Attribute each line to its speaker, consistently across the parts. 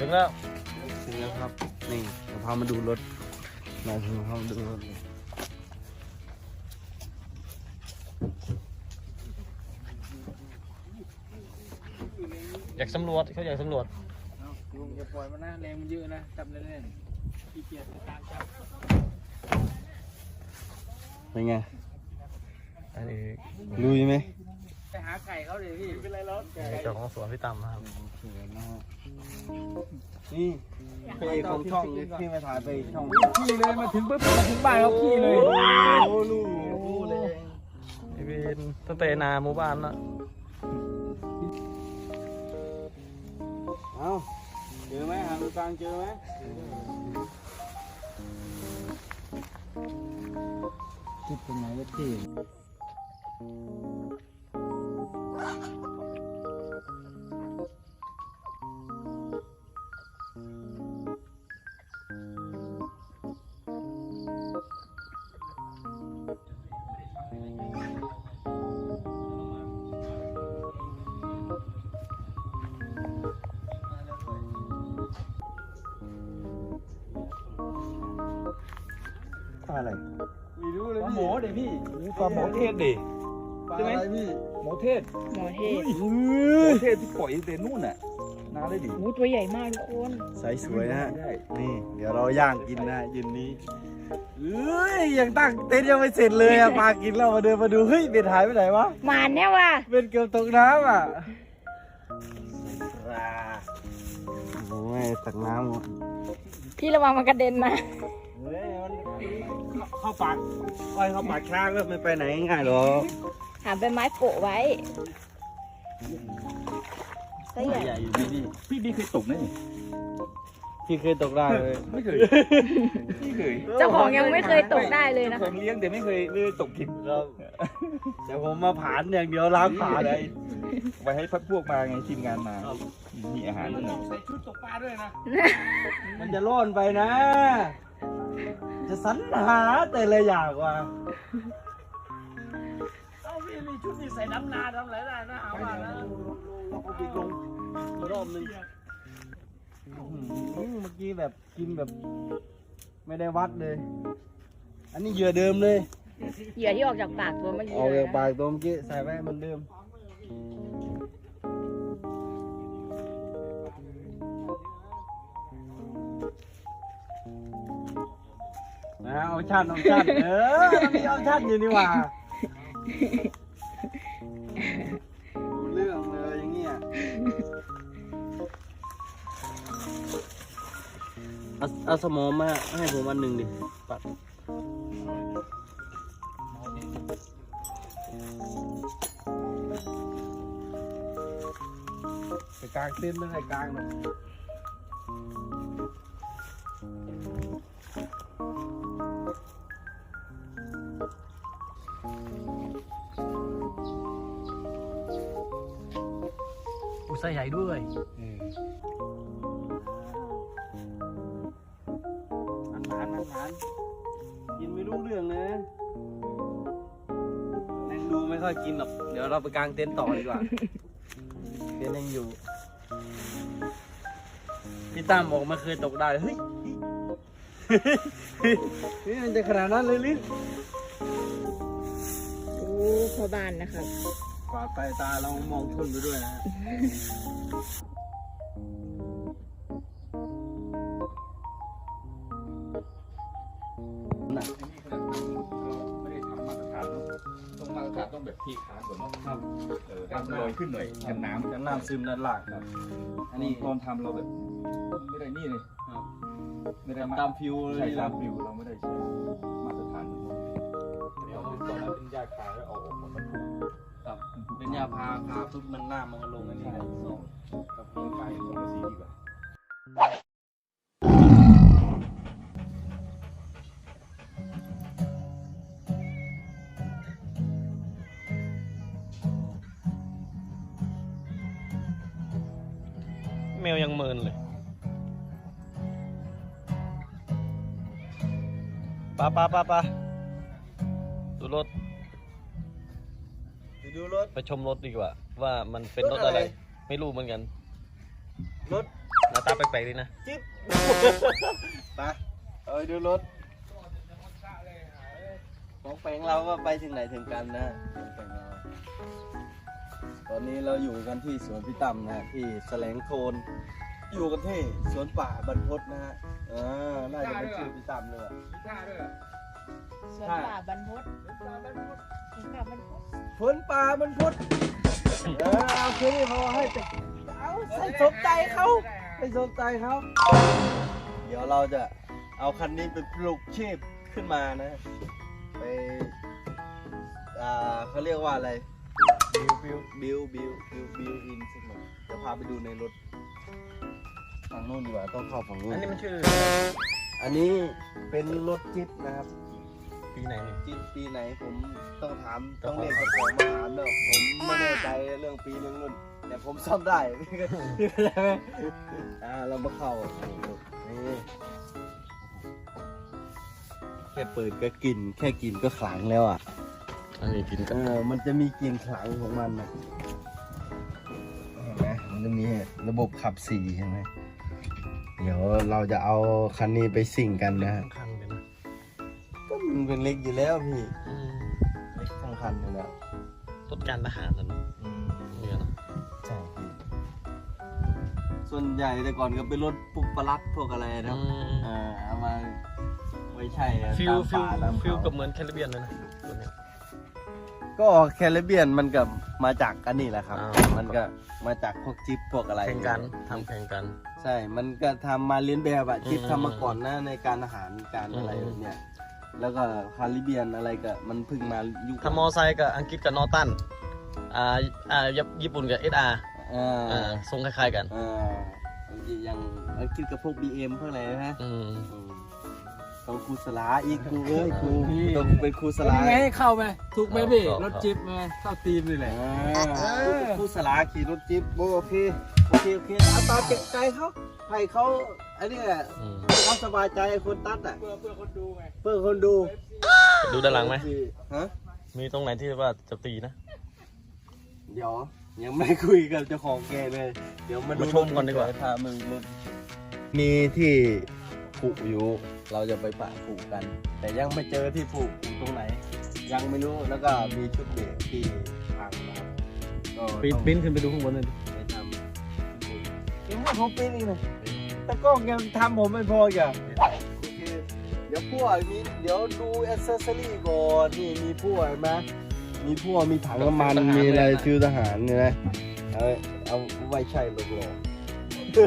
Speaker 1: แล้ว
Speaker 2: ถึงแล้วครับ นี่เดี๋ยวพามาดูรถมาถึงพามาดูรถ
Speaker 1: อยากสำรวจเขาอยากสำรวจ
Speaker 3: ลุงอย่าปล่อยมันนะแรงมันเยอะนะจับเล่นๆขี้เกียจตามจับ
Speaker 2: เป็นไง
Speaker 1: อันนี้
Speaker 2: ลุยไหม
Speaker 3: ไปหาไก่เขาเลยพี่เป็นไรแล้ว
Speaker 1: เจ้าของสวนพี่ตั้มนะครับ
Speaker 2: นี่เพจของช่องที่มาถ่ายไปช่อง
Speaker 3: ขี้เลยมาถึงปุ๊บมาถึงบ้านเขาขี้เลย
Speaker 2: โอ้ลูกรู้เลย
Speaker 1: นี่เป็นตั้งแต่นาหมู่บ้านละ
Speaker 2: เอ้าเจอไหมหาดูกลางเจอไหมจุดตรงไหนวะที่
Speaker 3: เท
Speaker 4: ศดิ
Speaker 3: ใช่ไหมพี่
Speaker 4: หมอเทศ
Speaker 5: หมอเทศ
Speaker 4: หมอเทศที่ปล่อยเตนู่นน่ะนานเลยดิ
Speaker 5: โอ้ตัวใหญ่มากทุกคน
Speaker 2: ใสสวยนะฮะ
Speaker 4: ได้
Speaker 2: นี่เดี๋ยวเราย่างกินนะฮะเย็นนี้เอ้ยยังตั้งเต็นท์ยังไม่เสร็จเลยอะปลากินแล้วมาเดินมาดูเฮ้ยเบ็ดหายไปไหนวะ
Speaker 5: หมานเนี่ยว่ะ
Speaker 2: เป็นเกือบตกน้ำอะโอ้ยตักน้ำหมด
Speaker 5: พี่ระวังมันกระเด็นนะ
Speaker 2: เฮ้ยมัน เข้าปากอ้อยเข้าปากช้างก็ไม่ไปไหนง่ายหรอก
Speaker 5: หาใบไม้โปะไว้ตัวใหญ่
Speaker 2: ใหญ่อยู่ที่นี่
Speaker 4: พี่พี่เคยตกไหมนี่
Speaker 2: พี่เคยตกได้เลย
Speaker 4: ไม่เคยพี่เคย
Speaker 5: เจ้าของยังไม่เคยตกได้เลยนะ
Speaker 4: เจ้าของเลี้ยงแต่ไม่เคยไม่เคยตกกิน
Speaker 2: ครับแต่ผมมาผ่านอย่างเดียวล้างผ่าเลย
Speaker 4: ไว้ให้พักพวกมาไงทีมงานมา
Speaker 2: ครับ
Speaker 4: มีอาหารด้วยนะ
Speaker 3: ใส่ชุดตกปลาด้วยนะ
Speaker 2: มันจะร่อนไปนะ จะสรรหาแต่ละอย่างว่ะ
Speaker 3: เอ้าพี่มีชุดที่ใส่น้ำนาทำอะไรได้นะเอาว่านะ
Speaker 2: เอาไปลงรอบหนึงอื้อหือเมื่อกี้แบบกินแบบ ไม่ได้วัดเลย อันนี้เหยื่อเดิมเลย
Speaker 5: เหยื่อที่ออกจากปากตัวเมื่อกี้
Speaker 2: ออก
Speaker 5: เล
Speaker 2: จายก
Speaker 5: นะ
Speaker 2: ปากตัวเมื่อกี้ใส่ไว้เหมันเดิม นะเอาชั่นเอาชั่นเออมันมีเอาชั่นอยู่นี่หว่ารู้เรื่องเลยอย่างเงี้ยเอาเอาสมองมาให้ผมอันหนึ่งดิปัดไปกลางเต้นท์ไม่ได้กลางหรอก
Speaker 1: ไป
Speaker 2: กางเต็นท์ต่อดีกว่าเต็นท์ยังอยู่ พี่ตั้มบอกไม่เคยตกได้เฮ้ยเฮ้ยมันจะขนาดนั้นเลยลิ้น
Speaker 5: โอ้พ่อบ้านนะครับ
Speaker 2: กวาดไปตาเรามองชนไปด้วยนะ
Speaker 4: ขึ้นหน่อยกันน้ำ
Speaker 2: กันน้ำซึมด้านล่างครับ
Speaker 4: อันนี้ตอนทำเราแบบไม่ได้นี่เลย
Speaker 2: ครับ
Speaker 4: ไม่ได้
Speaker 2: ตามฟิวเลย
Speaker 4: ใช่
Speaker 2: ค
Speaker 4: ตา
Speaker 2: รั
Speaker 4: ม
Speaker 2: บ
Speaker 4: ฟิวเราไม่ได้ใช้มาตรฐานเดี๋ยวตอนนั้นเป็นยาคายแล้วเอาออกมามันถูก
Speaker 2: ครับเป็นยาพาพาปุ๊บมันหน้ามันก็ลงอันนี้ครับสอง
Speaker 4: กับเพียงกายของสีดีกว่า
Speaker 1: ปะปะปะปะดูรถ
Speaker 2: ไปดูรถ
Speaker 1: ไปชมรถดีกว่า ว่ามันเป็นรถอะไร ไม่รู้เหมือนกัน
Speaker 2: รถ
Speaker 1: หน้าตาแปลกๆดีนะ
Speaker 2: จิ๊บไปเอาไปดูรถของแปลงเราก็ไปถึงไหนถึงกันนะของแปลงเรา ตอนนี้เราอยู่กันที่สวนพี่ตั้มนะฮะที่แสลงโทน อยู่กันที่สวนป่าบรรพตนะฮะอ่าน่าจะเป็นชื่อพี่ตั้มเลยอะ
Speaker 3: มีท่าด้วยเหรอ
Speaker 5: สวนป่าบรรพตสวนป่าบรรพต
Speaker 2: สวนป่าบรรพตเออเอาแค่นี้พอให้แต่เอาใส่สนใจเขาไม่สนใจเขาเดี๋ยวเราจะเอาคันนี้ไปปลูกชีพขึ้นมานะ ไปอ่าเขาเรียกว่าอะไรบิวบิวบิวบิวบิวบิวอินสักหน่อยเดี๋ยวพาไปดูในรถ ฝั่งนู้นดีกว่าต้องเข้าฝั่งนู้น
Speaker 1: อันนี้มันชื่อ
Speaker 2: อันนี้เป็นรถจิ๊บนะครับ
Speaker 1: ปีไหนนี่
Speaker 2: จิ๊บปีไหนผมต้องถามต้องเรียกเจ้าของมาถามเนอะผมไม่แน่ใจเรื่องปีเรื่องรุ่นแต่ผมซ่อมได้พี่เข้าใจไหมอ่าเรามาเข้านี่แค่เปิดก็กลิ่นแค่กลิ่นก็ขลังแล้วอะ
Speaker 1: อันนี้กิน
Speaker 2: เอ
Speaker 1: กับ
Speaker 2: อมันจะมีกลิ่นขลังของมันนะเห็นไหมมันจะมีระบบขับสีใช่ไหม เดี๋ยวเราจะเอาคันนี้ไปสิ่งกันนะฮะ
Speaker 1: คันเลยนะ
Speaker 2: ก็มันเป็นเล็กอยู่แล้วพี่
Speaker 1: อืม
Speaker 2: เล็กทั้งคันอยู่แล้ว
Speaker 1: รถการทหารนั่น
Speaker 2: อืม
Speaker 1: เนี่ยเนอะ
Speaker 2: ใช่พี่ส่วนใหญ่แต่ก่อนก็เป็นรถปุกปลัดพวกอะไรนะ
Speaker 1: อืม
Speaker 2: เออเอามาไว้ใช่
Speaker 1: ฟิล
Speaker 2: ตาม
Speaker 1: ฟิล
Speaker 2: ป่าตาม
Speaker 1: ฟิล
Speaker 2: เขา
Speaker 1: กับเหมือนแคริบเบียนเลยนะตัวเนี้ย
Speaker 2: ก็แคริเบียนมันกับมาจากกันนี่แหละครับ
Speaker 1: อ่า
Speaker 2: มันก็มาจากพวกจิ๊บพวกอะไร
Speaker 1: แข่งกันทำแข่งกัน
Speaker 2: ใช่ มันก็ทำมาเลียนแบบอะ
Speaker 1: อืม
Speaker 2: จิ๊บทำมาก่อนนะในการอาหารการ
Speaker 1: อืม
Speaker 2: อะไรแบบเนี่ยแล้วก็คาริเบียนอะไรก็มันเพิ่งมายุค
Speaker 1: ถ้ามอไซค์กับอังกฤษกับนอร์ตันอ่าอ่าญี่ปุ่นกับเอสอาร์
Speaker 2: อ่า
Speaker 1: อ่าทรงคล้ายๆกัน
Speaker 2: อ่าอย่างอังกฤษกับพวก BM พวกอะไรนะฮะ
Speaker 1: อืม
Speaker 2: อืม ต้องครูสลาอีกครูเอ้ยครูต้องเป็นครูส
Speaker 3: แล้ว
Speaker 2: ลา
Speaker 3: ยังไงให้เข้าไหมถูกไหมพี่รถจิ๊บไหมเข้าตีมนี่แหละ
Speaker 2: อ่าครูสลาขี่รถจิ๊บโอเคโอเคโอเคเอาตามเก็บใจเขาให้เขาอันนี้แหละ
Speaker 1: อืม
Speaker 2: ให้เขาสบายใจคนตัดอะ
Speaker 3: เพื่อเพื่อคนดูไง
Speaker 2: เพื่อคนดู
Speaker 1: ดูด้านหลังไหม
Speaker 2: ฮะ
Speaker 1: มีตรงไหนที่ว่าจะตีนะ
Speaker 2: เดี๋ยวยังไม่คุยกับเจ้าของแกเลย เดี๋ยวมาดู
Speaker 1: มาชมก่อนดีกว่า
Speaker 2: พามึงรถมีที่ ปลูกอยู่ เราจะไปปะปลูกกัน แต่ยังไม่เจอที่ปลูกอยู่ตรงไหน ยังไม่รู้แล้วก็มีชุดเบรกที่พังนะครับก็
Speaker 1: ปีน
Speaker 2: ต้อง
Speaker 1: ปีนขึ้นไปดูข้างบนเลย
Speaker 2: ไปทำยังว่าผมปีนอีกนะแต่กล้องยังทำผมไม่พออีกอะโอเคเดี๋ยวพวกมีเดี๋ยวดูแอ c เซสซอรี่ก่อนนี่มีพวกเห็นไหมมีพวกมีถังน้ำมันมีอะไรฟิวทหารเนี่ยนะเอาเอาไว้ใช่หลอกหลอกแต่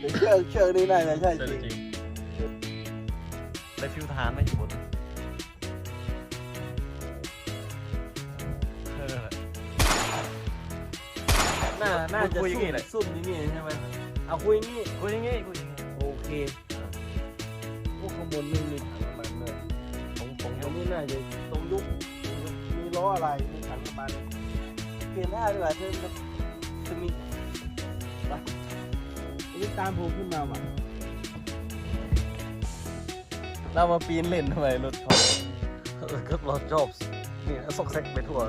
Speaker 2: เชือกเชือกนี่น่าจะใช่
Speaker 1: ใช่
Speaker 2: จริง
Speaker 1: จริง ได้ฟิวทหารไหมอยู่บนเออ
Speaker 2: น่าน่าจะ
Speaker 1: คุยอย่าง
Speaker 2: ซุ่
Speaker 1: งี้
Speaker 2: ม
Speaker 1: แหละ
Speaker 2: ซุ่มนี่นี่ใช่ไหมเอาคุยอย่างงี้
Speaker 1: คุยอย่างงี้คุยอย่างงี้
Speaker 2: โอเคพวกข้างบนนี่มีถังน้ำมันด้วย
Speaker 1: ตรงตรง
Speaker 2: ต
Speaker 1: ย
Speaker 2: รง
Speaker 1: ก
Speaker 2: นี้น่าจะตรงยุคมีล้ออะไรมีถังน้ำมันเปลี่ยนหน้าดีกว่าจะจะจะมีไปอั นนี้ตามผมขึ้นมาว่ะเรามาปีนเล่นทำไมรถเขา
Speaker 1: เออก็รอจอบนี่ซอกแซกไปทั่ว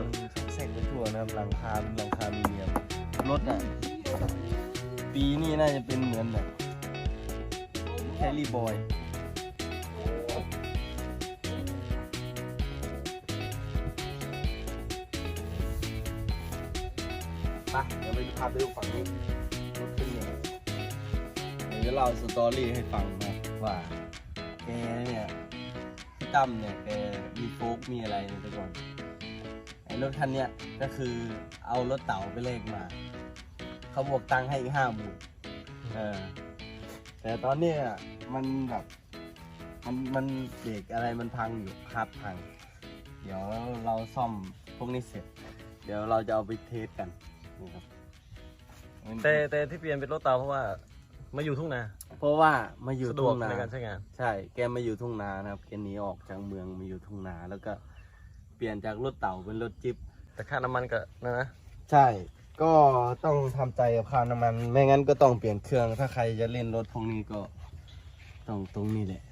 Speaker 2: เซ็งไปทั่วนะครับหลังคาเป็นหลังคามีเนียมรถอะปีนี้น่าจะเป็นเหมือนแบบแคลรี่บอยไปเดี๋ยวไปดูพาไปดูฝั่งนี้รถขึ้นเนี่ย เดี๋ยวจะเล่าสตอรี่ให้ฟังนะว่าแกเนี่ยพี่ตั้มเนี่ยแกมีโฟกมีอะไรในแต่ก่อนไอ้รถคันเนี้ยก็คือเอารถเต๋าไปเลขมา เขาบวกตังค์ให้อีกห้าหมื่นเออแต่ตอนเนี้ยมันแบบมันมันเบรกอะไรมันพังอยู่คาดพัง เดี๋ยวเราซ่อมพวกนี้เสร็จ เดี๋ยวเราจะเอาไปเทสกันนี่ครับ
Speaker 1: แต่แต่ที่เปลี่ยนเป็นรถเตาเพราะว่า มาอยู่ทุ่งนา
Speaker 2: เพราะว่ามาอยู่
Speaker 1: สะด
Speaker 2: ทุ่
Speaker 1: วก
Speaker 2: งนา
Speaker 1: ในการใช้งาน
Speaker 2: ใช่ แกมาอยู่ทุ่งนานะครับแกหนีออกจากเมืองมาอยู่ทุ่งนา แล้วก็เปลี่ยนจากรถเต่าเป็นรถจิ๊บ
Speaker 1: แต่ค่าน้ำมันก็นะนะ
Speaker 2: ใช่ ก็ต้องทำใจกับค่าน้ำมัน ไม่งั้นก็ต้องเปลี่ยนเครื่องถ้าใครจะเล่นรถพวกนี้ก็ต้องตรงนี้แหละ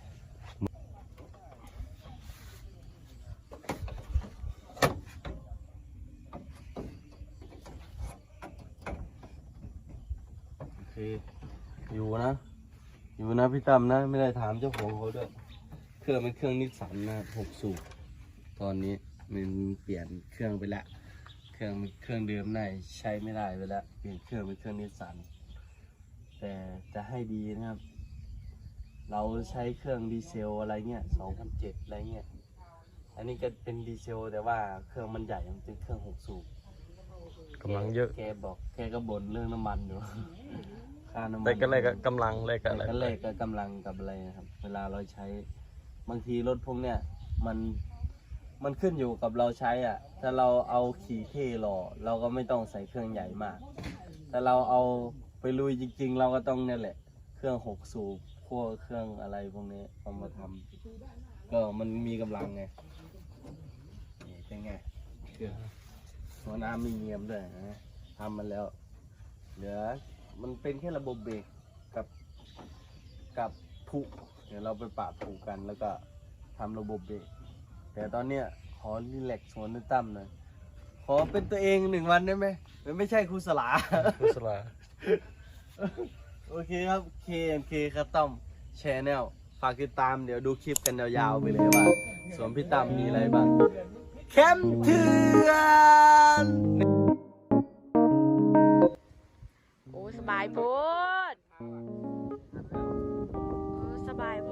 Speaker 2: โอเค พี่ตั้มนะ ไม่ได้ถามเจ้าของเขาด้วย เครื่องเป็นเครื่องนิสสันนะหกสูบตอนนี้มันเปลี่ยนเครื่องไปแล้วเครื่องเครื่องเดิมน่าใช้ไม่ได้ไปแล้วเปลี่ยนเครื่องเป็นเครื่องนิสสันแต่จะให้ดีนะครับ เราใช้เครื่องดีเซลอะไรเงี้ยสองพันเจ็ดอะไรเงี้ยอันนี้ก็เป็นดีเซลแต่ว่าเครื่องมันใหญ่มันเป็นเครื่องหกสูบ
Speaker 1: กำลังเยอะ
Speaker 2: แกบอกแกก็บ่นเรื่องน้ำมันอยู่ ค่าน้ำมัน
Speaker 1: แต่ก็เลยก็กำลังเลยก็
Speaker 2: แต่
Speaker 1: อะไร
Speaker 2: ก็เลขกับกำลังกับอะไรนะครับ เวลาเราใช้ บางทีรถพวกเนี้ยมันมันขึ้นอยู่กับเราใช้อะ ถ้าเราเอาขี่เท่หล่อเราก็ไม่ต้องใส่เครื่องใหญ่มาก แต่เราเอาไปลุยจริง ๆ เราก็ต้องเนี่ยแหละ เครื่องหกสูบพวกเครื่องอะไรพวกนี้เอามาทำก็มันมีกำลังไงนี่เป็นไงเครื่องหัวน้ำมีเงียมด้วยนะทำมันแล้ว เหลือ มันเป็นแค่ระบบเบรกกับกับผุเดี๋ยวเราไปปะผุกันแล้วก็ทำระบบเบรกแต่ตอนเนี้ยขอรีแลกซ์สวนนึกตั้มหน่อยขอเป็นตัวเองหนึ่งวันได้ไหมมันไม่ใช่ครูสลา
Speaker 1: กุศลา
Speaker 2: โอเคครับ KMK คัตตอมแชนแนลฝากติดตามเดี๋ยวดูคลิปกันยาวๆไปเลยว่าสวนพี่ตั้มมีอะไรบ้างแคมป์เถื่อน
Speaker 5: บายโพดเออสบายโพ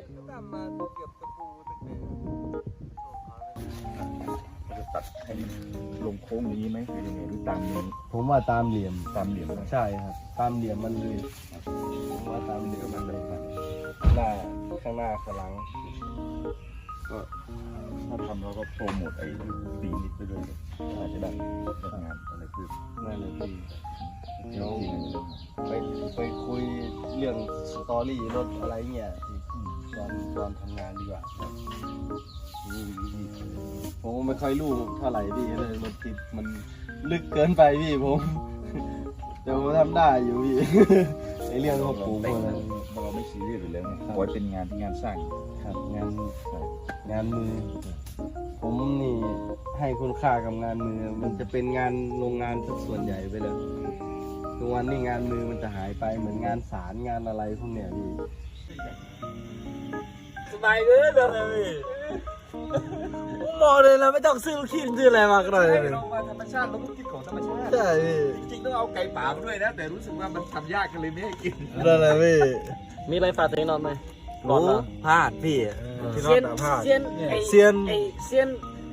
Speaker 5: ด
Speaker 2: ตั้มมาเก็บตะปูตะเกียบ
Speaker 4: จะตัดให้ลงโค้งอย่างนี้ไหมหรือยังไงหรือตามนี้
Speaker 2: ผมว่าตามเหลี่ยม
Speaker 4: ตามเหลี่ยมนะ
Speaker 2: ใช่ครับ ตามเหลี่ยมมันเลยผมว่าตามเหลี่ยมมันเลยครับหน้าข้างหน้าข้างหลัง
Speaker 4: ก็ถ้าทำเราก็โปรโมทไอ้ปีนิดไปด้วยเลยอาจจะได้ได้งานอะไรคือ
Speaker 2: นั่นเลยพี่
Speaker 4: เดี๋ยวจริงเลย
Speaker 2: ไปไปคุยเรื่องสตอรี่รถอะไรเงี้ยตอนตอนทำงานดีกว่าครับนี่นี่ผมก็ไม่ค่อยรู้เท่าไหร่พี่เลยรถติดมันลึกเกินไปพี่ผมแต่ผมทำได้อยู่พี่ในเรื่องของปลูก
Speaker 4: เรา
Speaker 2: อะไร
Speaker 4: เราไม่ซีเรียสอยู่แล้วไงปล่อยเป็นงานที่งานสร้าง
Speaker 2: ครับงาน งานมือ ผมนี่ให้คุณค่ากับงานมือ มันจะเป็นงานโรงงานสักส่วนใหญ่ไปเลยทุกวันนี้งานมือมันจะหายไปเหมือนงานสารงานอะไรพวกเนี้ยพี่
Speaker 3: สบายเกินเลย
Speaker 2: บอกเลยนะไม่ต้องซื้อลูกชิ้นซื้ออะไรมาก็ได้
Speaker 4: เรามาธรรมชาติเราต้องคิดของธรรมชาติ
Speaker 2: ใช่พี่
Speaker 4: จริงๆต้องเอาไก่ป่ามาด้วยนะ แต่รู้สึกว่ามันทำยากกันเลยไม่ให้กิน
Speaker 2: นั่นแหละพี่
Speaker 1: มีอะไรฝากถึงนอนไหม ก่อนเหรอ
Speaker 2: พลาดพี่ที่นอ
Speaker 3: เซีย
Speaker 2: น
Speaker 3: น
Speaker 2: ตาพลาด
Speaker 3: เซียนไอ้
Speaker 2: เซียน
Speaker 3: ไอ้เซียน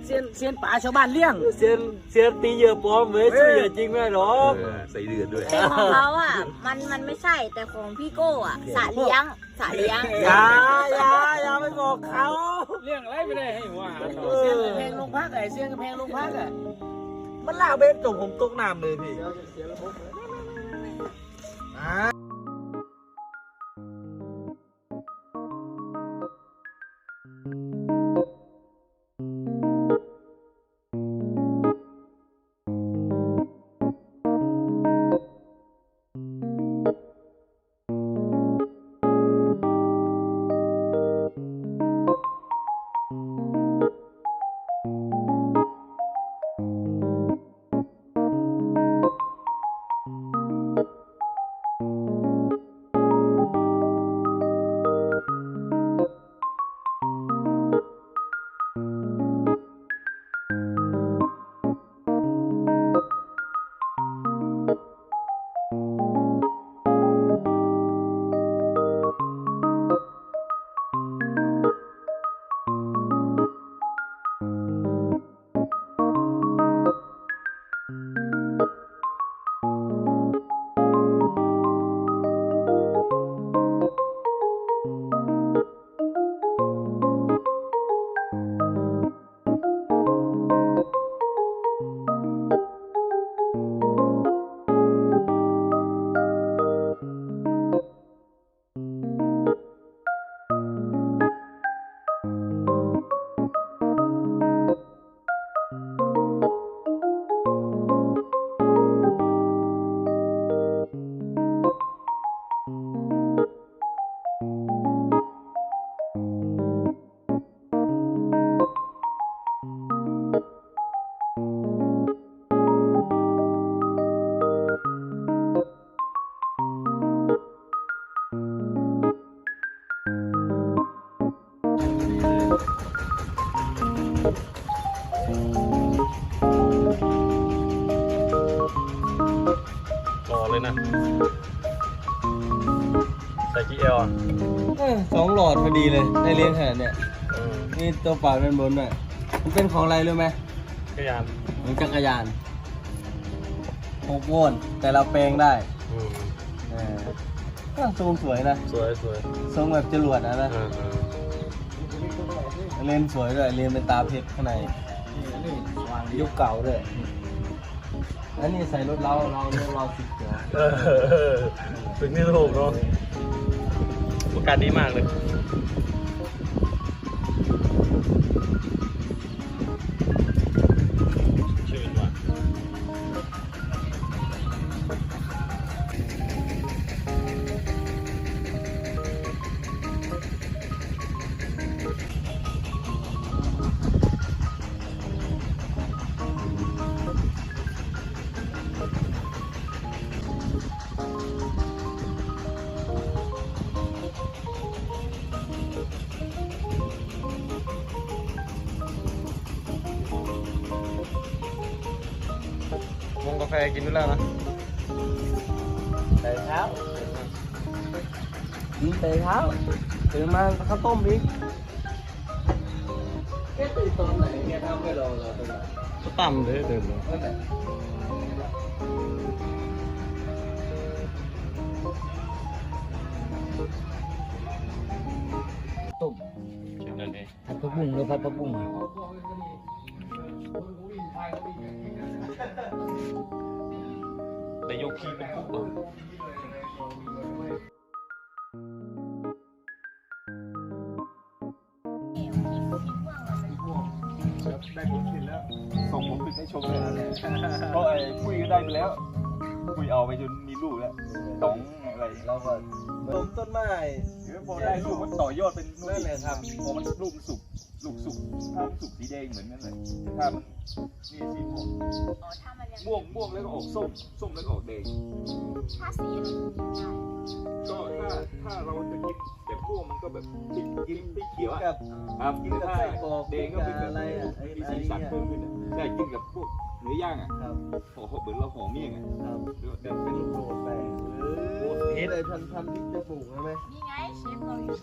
Speaker 3: เซียนเซียนป่าชาวบ้านเลี้ยง
Speaker 2: เซียนเซียนตีเหยื่อปลอมเว้ยช่วยเหยื่อจริงไม่หรอก
Speaker 4: ใส่เดือดด้วย
Speaker 5: แต่ของเขาอะ มันมันไม่ใช่แต่ของพี่โก้อะสาเลี้ยงสาเลี้ยง
Speaker 2: อย่าอย่าอย่าไปบอกเขา
Speaker 3: เลี้ยงอะไรไม่ได้ให้หัวอาหารหรอกเซียนกระแพงลงพักไอ้เซียนกระแพงลงพักอะ
Speaker 2: มันลากเบสจมผมตกน้ำเลยพี่ ดพอดีเลย ได้เลี้ยงขนาดเนี้ย
Speaker 1: เออ
Speaker 2: นี่ตัวเปล่าด้านบนด้วยมันเป็นของอะไรรู้ไหม
Speaker 1: ขยัน
Speaker 2: เหมือนจักรยานหกโวลต์แต่เราแปลงได้
Speaker 1: อืม
Speaker 2: เออก็ทรงสวยนะ
Speaker 1: สวยสวย
Speaker 2: ทรงแบบจรวดนะนะ
Speaker 1: เออเออ
Speaker 2: เลนส์สวยด้วยเลนส์เป็นตาเพชรข้างในยุคเก่าด้วยอันนี้ใส่รถเราเรารถเราสิบเกียร์
Speaker 1: เออถึงนี่ถูกเนาะโอกาสดีมากเลย วงกาแฟกินด้วยแล้วนะ
Speaker 2: ใส่เท้าดีใส่เท้าตื่นมาข้าวต้มดิเชิ
Speaker 1: มเลยดิ
Speaker 2: ผัดผักบุ้งหรือผัดผักบุ้ง
Speaker 1: ได้ยกขี้เป็นปุ๊บเลย
Speaker 4: ได้ผลผลิตแล้ว ส่งผลผลิตให้ชมเลยนะเพราะไอ้คุยก็ได้ไปแล้ว คุยเอาไปจนมีลูกแล้วสองอะไร
Speaker 2: เราก็ต้มต้นไม้
Speaker 4: เดี๋ยวพอได้ลูกมันต่อยอดเป็นนู่น
Speaker 2: นั่นแหละครับ
Speaker 4: พอมันลูกมันสุกลูกสุกถ้ามันสุกสีแดงเหมือนกันเลยถ้ามันนี่สีม่วง
Speaker 5: อ๋อถ้า มันยัง
Speaker 4: ม่วงม่วงแล้วก็ออกส้มส้มแล้วก็ออกแดง
Speaker 5: ถ้าสีอะไรกินได้
Speaker 4: ก็ถ้าถ้าเราจะกินแบบม่วงมันก็แบบติดกินติดเขียวอะ
Speaker 2: กับ
Speaker 4: ครับกิน
Speaker 2: กับ
Speaker 4: ได้
Speaker 2: ไส้กรอก
Speaker 4: แดงก็เป็นแบบ
Speaker 2: อะไรอะไอ้
Speaker 4: มี
Speaker 2: ไอ้
Speaker 4: สีสัน
Speaker 2: เนี่ย
Speaker 4: เพิ่มขึ้นอะได้กินกับพวกเนื้อย่างอะ
Speaker 2: ครับ
Speaker 4: ห่อเหมือนเราห่อเมี่ยงอะ
Speaker 2: ครับ
Speaker 4: หรือว่าเป็น
Speaker 2: โดดไปเออเลยทันทันที่จะปลูกใช่ไหม
Speaker 5: นี่ไงเชฟเราอยู่